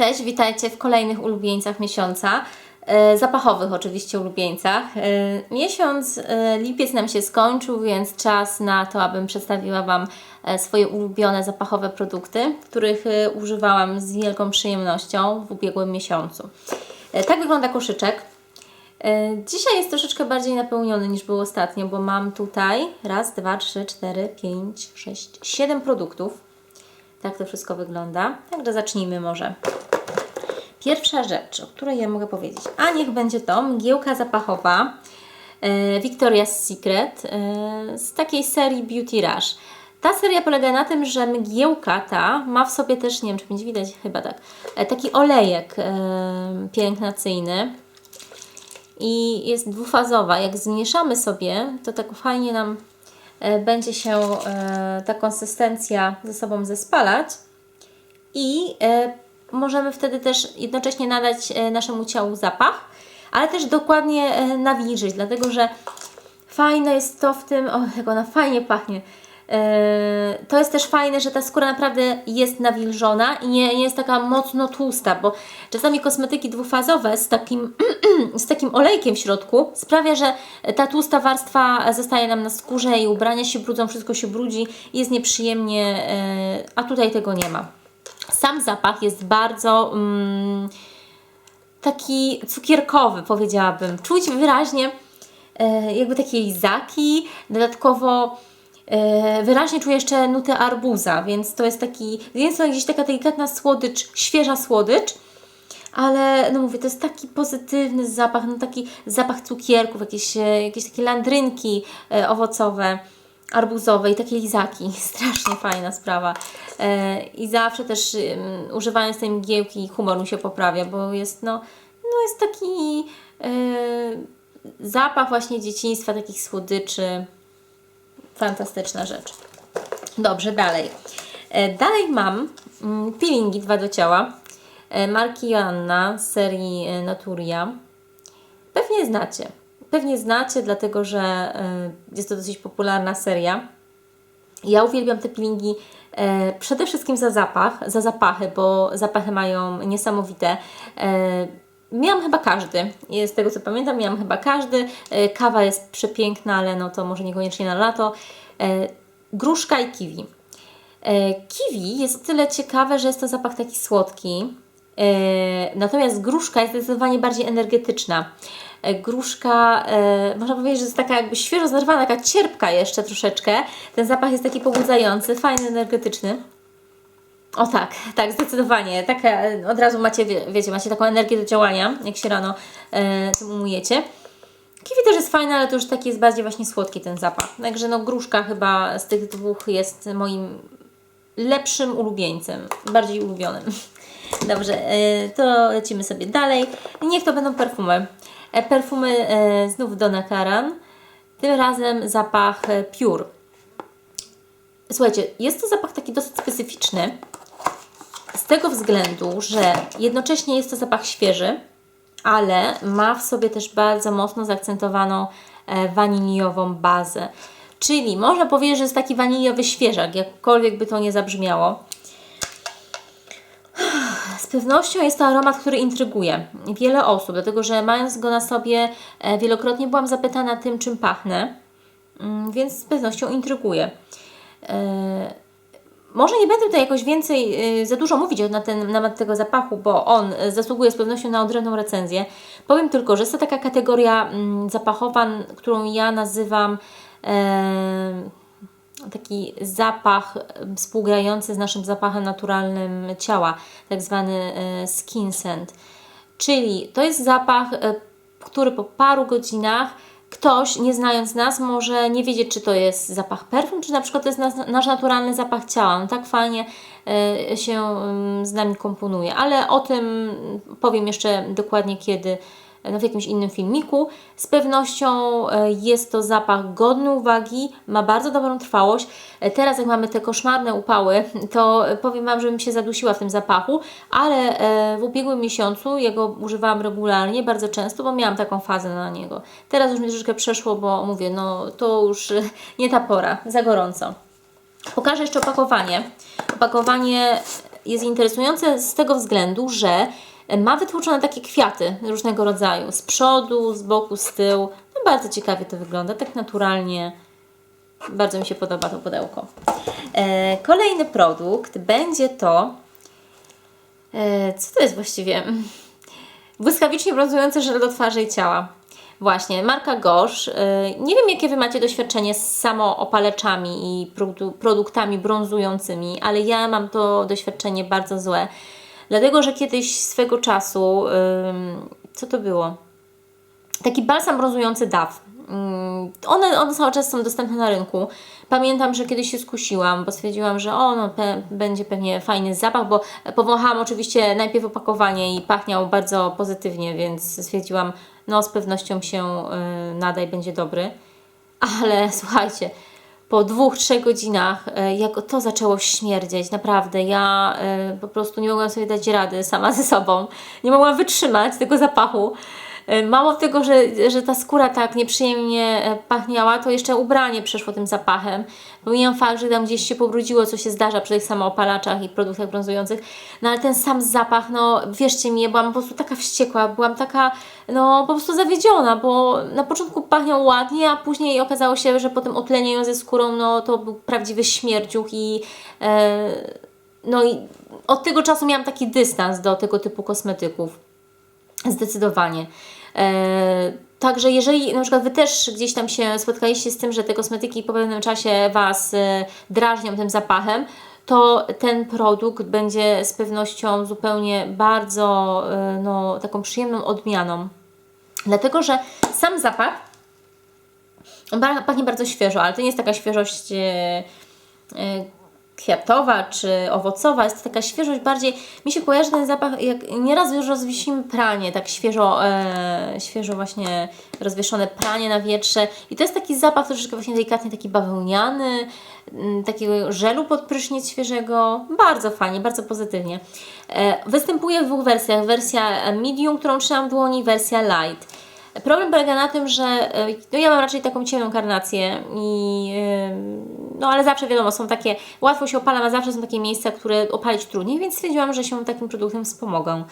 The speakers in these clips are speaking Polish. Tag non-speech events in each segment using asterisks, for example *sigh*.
Cześć, witajcie w kolejnych ulubieńcach miesiąca. E, Zapachowych oczywiście ulubieńcach. E, Miesiąc e, lipiec nam się skończył, więc czas na to, abym przedstawiła Wam swoje ulubione zapachowe produkty, których używałam z wielką przyjemnością w ubiegłym miesiącu. Tak wygląda koszyczek. Dzisiaj jest troszeczkę bardziej napełniony niż był ostatnio, bo mam tutaj raz, dwa, trzy, cztery, pięć, sześć, siedem produktów. Tak to wszystko wygląda. Także zacznijmy może. Pierwsza rzecz, o której ja mogę powiedzieć, a niech będzie to mgiełka zapachowa e, Victoria's Secret e, z takiej serii Beauty Rush. Ta seria polega na tym, że mgiełka ta ma w sobie też, nie wiem czy będzie widać, chyba tak, e, taki olejek pielęgnacyjny i jest dwufazowa. Jak zmieszamy sobie, to tak fajnie nam będzie się e, ta konsystencja ze sobą zespalać i e, możemy wtedy też jednocześnie nadać e, naszemu ciału zapach, ale też dokładnie e, nawilżyć, dlatego że fajne jest to w tym, o jak ona fajnie pachnie. E, To jest też fajne, że ta skóra naprawdę jest nawilżona i nie, nie jest taka mocno tłusta, bo czasami kosmetyki dwufazowe z takim, *clears throat* z takim olejkiem w środku sprawia, że ta tłusta warstwa zostaje nam na skórze i ubrania się brudzą, wszystko się brudzi jest nieprzyjemnie, e, a tutaj tego nie ma. Sam zapach jest bardzo mm, taki cukierkowy, powiedziałabym. Czuć wyraźnie e, jakby takie lizaki, dodatkowo wyraźnie czuję jeszcze nutę arbuza, więc to jest taki, z jednej strony gdzieś taka delikatna słodycz, świeża słodycz, ale no mówię, to jest taki pozytywny zapach, no taki zapach cukierków, jakieś, e, jakieś takie landrynki e, owocowe, arbuzowe i takie lizaki. *laughs* Strasznie fajna sprawa. E, I zawsze też używając tej mgiełki humor mi się poprawia, bo jest no, no jest taki e, zapach właśnie dzieciństwa, takich słodyczy. Fantastyczna rzecz. Dobrze, dalej. E, Dalej mam mm, peelingi dwa do ciała e, marki Joanna z serii e, Naturia. Pewnie znacie. Pewnie znacie, dlatego że jest to dosyć popularna seria. Ja uwielbiam te peelingi przede wszystkim za zapach, za zapachy, bo zapachy mają niesamowite. Miałam chyba każdy, z tego co pamiętam, miałam chyba każdy. E, kawa jest przepiękna, ale no to może niekoniecznie na lato. E, gruszka i kiwi. E, kiwi jest tyle ciekawe, że jest to zapach taki słodki. Natomiast gruszka jest zdecydowanie bardziej energetyczna. Gruszka, można powiedzieć, że jest taka jakby świeżo zerwana, taka cierpka jeszcze troszeczkę. Ten zapach jest taki pobudzający, fajny, energetyczny. O tak, tak, zdecydowanie. Tak, e, od razu macie, wie, wiecie, macie taką energię do działania, jak się rano e, tym. Kiwi też jest fajne, ale to już taki jest bardziej właśnie słodki ten zapach. Także no gruszka chyba z tych dwóch jest moim lepszym ulubieńcem, bardziej ulubionym. *laughs* Dobrze, e, to lecimy sobie dalej. Niech to będą perfumy. E, Perfumy znów Donna Karan. Tym razem zapach Pure. Słuchajcie, jest to zapach taki dosyć specyficzny. Tego względu, że jednocześnie jest to zapach świeży, ale ma w sobie też bardzo mocno zaakcentowaną e, waniliową bazę. Czyli można powiedzieć, że jest taki waniliowy świeżak, jakkolwiek by to nie zabrzmiało. Z pewnością jest to aromat, który intryguje wiele osób, dlatego że mając go na sobie, e, wielokrotnie byłam zapytana tym, czym pachnę, Mm, więc z pewnością intryguje. Może nie będę tutaj jakoś więcej, y, za dużo mówić na, ten, na temat tego zapachu, bo on y, zasługuje z pewnością na odrębną recenzję. Powiem tylko, że jest to taka kategoria mm, zapachowa, którą ja nazywam taki zapach współgrający z naszym zapachem naturalnym ciała, tak zwany e, skin scent. Czyli to jest zapach, e, który po paru godzinach ktoś, nie znając nas, może nie wiedzieć, czy to jest zapach perfum, czy na przykład to jest nas, nasz naturalny zapach ciała. On tak fajnie e, się mm, z nami komponuje. Ale o tym powiem jeszcze dokładnie kiedy no, w jakimś innym filmiku. Z pewnością e, jest to zapach godny uwagi, ma bardzo dobrą trwałość. E, Teraz jak mamy te koszmarne upały, *laughs* to powiem Wam, żebym się zadusiła w tym zapachu, ale e, w ubiegłym miesiącu jego używałam regularnie, bardzo często, bo miałam taką fazę na niego. Teraz już mi troszeczkę przeszło, bo mówię, no to już e, *laughs* nie ta pora, za gorąco. Pokażę jeszcze opakowanie. Opakowanie jest interesujące z tego względu, że ma wytłoczone takie kwiaty różnego rodzaju. Z przodu, z boku, z tyłu. No bardzo ciekawie to wygląda, tak naturalnie. Bardzo mi się podoba to pudełko. E, kolejny produkt będzie to. E, co to jest właściwie? Błyskawicznie brązujący żel do twarzy i ciała. Właśnie, marka Gosh. Y, Nie wiem, jakie Wy macie doświadczenie z samoopaleczami i produ- produktami brązującymi, ale ja mam to doświadczenie bardzo złe. Dlatego, że kiedyś swego czasu, co to było? Taki balsam brązujący DAW. One, one cały czas są dostępne na rynku. Pamiętam, że kiedyś się skusiłam, bo stwierdziłam, że o, no, pe, będzie pewnie fajny zapach, bo powąchałam oczywiście najpierw opakowanie i pachniał bardzo pozytywnie, więc stwierdziłam, no z pewnością się y, nada i będzie dobry. Ale *laughs* słuchajcie, po dwóch, trzech godzinach, e, jak to zaczęło śmierdzieć, naprawdę, ja e, po prostu nie mogłam sobie dać rady sama ze sobą. Nie mogłam wytrzymać tego zapachu. E, Mało tego, że, że ta skóra tak nieprzyjemnie e, pachniała, to jeszcze ubranie przeszło tym zapachem. Pomijam fakt, że tam gdzieś się pobrudziło, co się zdarza przy tych samoopalaczach i produktach brązujących, no ale ten sam zapach, no wierzcie mi, ja byłam po prostu taka wściekła, byłam taka, no po prostu zawiedziona, bo na początku pachniał ładnie, a później okazało się, że po tym utlenieniu ze skórą, no to był prawdziwy śmierdziuch i e, no i od tego czasu miałam taki dystans do tego typu kosmetyków. Zdecydowanie. E, Także jeżeli na przykład Wy też gdzieś tam się spotkaliście z tym, że te kosmetyki po pewnym czasie Was e, drażnią tym zapachem, to ten produkt będzie z pewnością zupełnie bardzo e, no, taką przyjemną odmianą. Dlatego, że sam zapach pachnie bardzo świeżo, ale to nie jest taka świeżość kwiatowa czy owocowa, jest taka świeżość bardziej, mi się kojarzy ten zapach, jak nieraz już rozwiesimy pranie, tak świeżo, e, świeżo właśnie rozwieszone pranie na wietrze i to jest taki zapach troszeczkę właśnie delikatnie taki bawełniany, m, takiego żelu pod prysznic świeżego, bardzo fajnie, bardzo pozytywnie. E, występuje w dwóch wersjach, wersja medium, którą trzymam w dłoni, wersja light. Problem polega na tym, że e, no ja mam raczej taką ciemną karnację i e, no ale zawsze wiadomo, są takie, łatwo się opalam, a zawsze są takie miejsca, które opalić trudniej, więc stwierdziłam, że się takim produktem wspomogą.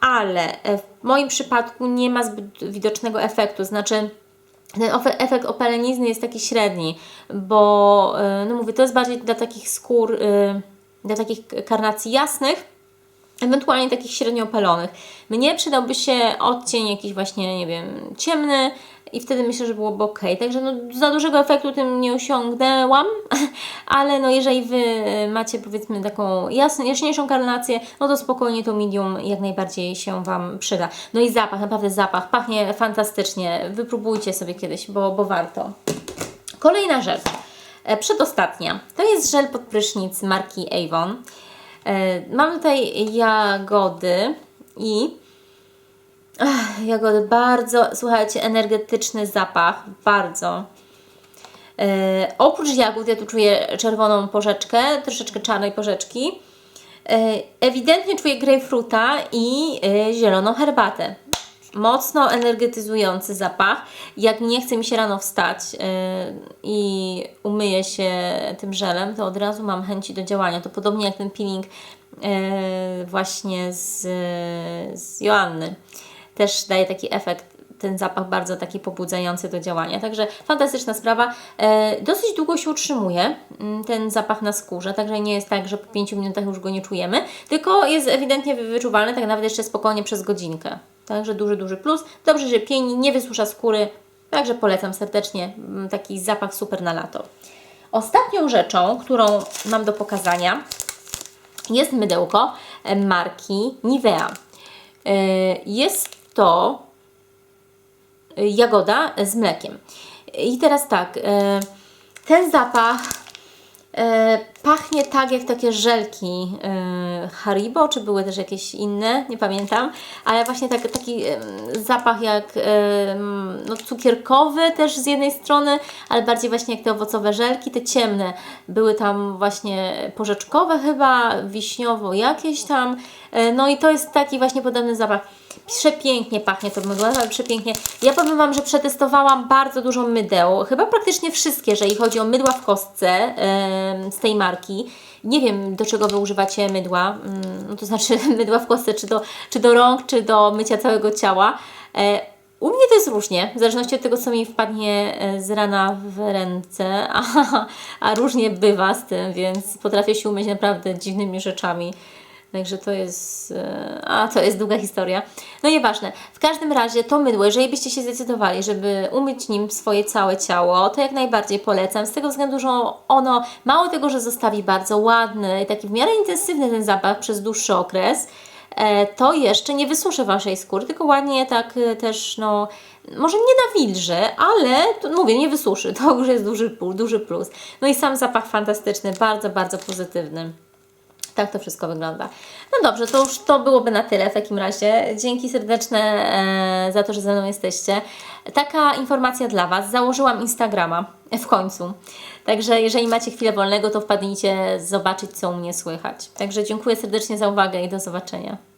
Ale e, w moim przypadku nie ma zbyt widocznego efektu, znaczy ten efekt opalenizny jest taki średni, bo e, no mówię, to jest bardziej dla takich skór, e, dla takich karnacji jasnych, ewentualnie takich średnio opalonych. Mnie przydałby się odcień jakiś właśnie, nie wiem, ciemny i wtedy myślę, że byłoby ok. Także no, za dużego efektu tym nie osiągnęłam, *laughs* ale no jeżeli Wy macie powiedzmy taką jasną, jaśniejszą karnację, no to spokojnie to medium jak najbardziej się Wam przyda. No i zapach, naprawdę zapach, pachnie fantastycznie. Wypróbujcie sobie kiedyś, bo, bo warto. Kolejna rzecz, e, przedostatnia, to jest żel pod prysznic marki Avon. E, Mam tutaj jagody i ach, jagody bardzo, słuchajcie, energetyczny zapach, bardzo. E, oprócz jagód ja tu czuję czerwoną porzeczkę, troszeczkę czarnej porzeczki. E, ewidentnie czuję grejpfruta i e, zieloną herbatę. Mocno energetyzujący zapach. Jak nie chce mi się rano wstać e, i umyję się tym żelem, to od razu mam chęci do działania. To podobnie jak ten peeling e, właśnie z, z Joanny. Też daje taki efekt ten zapach bardzo taki pobudzający do działania. Także fantastyczna sprawa. E, dosyć długo się utrzymuje mm, ten zapach na skórze, także nie jest tak, że po 5 minutach już go nie czujemy, tylko jest ewidentnie wy- wyczuwalny, tak nawet jeszcze spokojnie przez godzinkę. Także duży, duży plus. Dobrze, że pieni, nie wysusza skóry, także polecam serdecznie. Mm, Taki zapach super na lato. Ostatnią rzeczą, którą mam do pokazania, jest mydełko e, marki Nivea. E, Jest to e, jagoda z mlekiem. I teraz tak, e, ten zapach e, pachnie tak jak takie żelki Haribo, czy były też jakieś inne, nie pamiętam, ale właśnie tak, taki zapach jak no, cukierkowy też z jednej strony, ale bardziej właśnie jak te owocowe żelki, te ciemne. Były tam właśnie porzeczkowe chyba, wiśniowo jakieś tam, no i to jest taki właśnie podobny zapach. Przepięknie pachnie to mydło, naprawdę przepięknie. Ja powiem Wam, że przetestowałam bardzo dużo mydeł, chyba praktycznie wszystkie, jeżeli chodzi o mydła w kostce em, z tej marki. Nie wiem, do czego Wy używacie mydła, no to znaczy *laughs* mydła w kostce, czy do, czy do rąk, czy do mycia całego ciała. E, u mnie to jest różnie, w zależności od tego, co mi wpadnie e, z rana w ręce, a, *laughs* a różnie bywa z tym, więc potrafię się umyć naprawdę dziwnymi rzeczami. Także to jest. e, A to jest długa historia. No nieważne. W każdym razie to mydło, jeżeli byście się zdecydowali, żeby umyć nim swoje całe ciało, to jak najbardziej polecam. Z tego względu, że ono mało tego, że zostawi bardzo ładny i taki w miarę intensywny ten zapach przez dłuższy okres, e, to jeszcze nie wysuszy Waszej skóry, tylko ładnie tak e, też, no, może nie nawilży, ale to, mówię, nie wysuszy. To już jest duży, duży plus. No i sam zapach fantastyczny, bardzo, bardzo pozytywny. Tak to wszystko wygląda. No dobrze, to już to byłoby na tyle w takim razie. Dzięki serdeczne e, za to, że ze mną jesteście. Taka informacja dla Was. Założyłam Instagrama w końcu. Także jeżeli macie chwilę wolnego, to wpadnijcie zobaczyć, co u mnie słychać. Także dziękuję serdecznie za uwagę i do zobaczenia.